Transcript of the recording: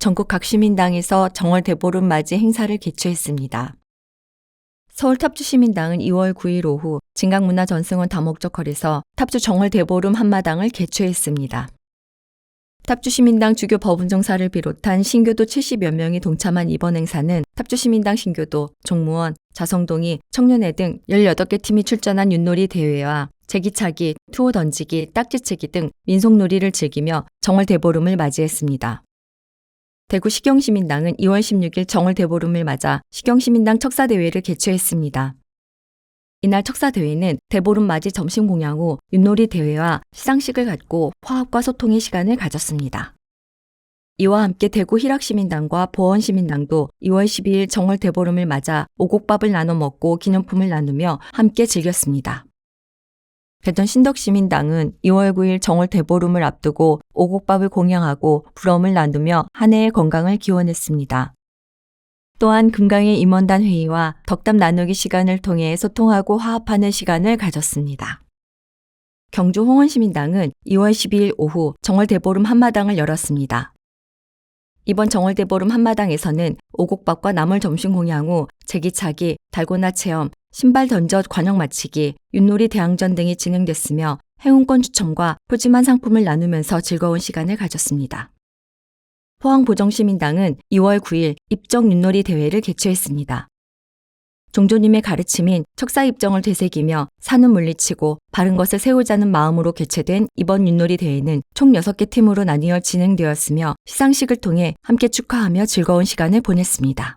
전국 각 시민당에서 정월 대보름 맞이 행사를 개최했습니다. 서울 탑주 시민당은 2월 9일 오후 진강문화 전승원 다목적홀에서 탑주 정월 대보름 한마당을 개최했습니다. 탑주 시민당 주교 법운정사를 비롯한 신교도 70여 명이 동참한 이번 행사는 탑주 시민당 신교도, 종무원, 자성동이, 청년회 등 18개 팀이 출전한 윷놀이 대회와 제기차기, 투호 던지기, 딱지치기 등 민속놀이를 즐기며 정월 대보름을 맞이했습니다. 대구 시경시민당은 2월 16일 정월 대보름을 맞아 시경시민당 척사대회를 개최했습니다. 이날 척사대회는 대보름 맞이 점심 공양 후 윷놀이 대회와 시상식을 갖고 화합과 소통의 시간을 가졌습니다. 이와 함께 대구 희락시민당과 보원시민당도 2월 12일 정월 대보름을 맞아 오곡밥을 나눠 먹고 기념품을 나누며 함께 즐겼습니다. 대전 신덕시민당은 2월 9일 정월 대보름을 앞두고 오곡밥을 공양하고 부럼을 나누며 한 해의 건강을 기원했습니다. 또한 금강의 임원단 회의와 덕담 나누기 시간을 통해 소통하고 화합하는 시간을 가졌습니다. 경주 홍원시민당은 2월 12일 오후 정월 대보름 한마당을 열었습니다. 이번 정월 대보름 한마당에서는 오곡밥과 나물 점심 공양 후 제기차기, 달고나 체험, 신발 던져 관역 마치기, 윷놀이 대항전 등이 진행됐으며 행운권 추첨과 푸짐한 상품을 나누면서 즐거운 시간을 가졌습니다. 포항보정시민당은 2월 9일 입정 윷놀이 대회를 개최했습니다. 종조님의 가르침인 척사 입정을 되새기며 산은 물리치고 바른 것을 세우자는 마음으로 개최된 이번 윷놀이 대회는 총 6개 팀으로 나뉘어 진행되었으며 시상식을 통해 함께 축하하며 즐거운 시간을 보냈습니다.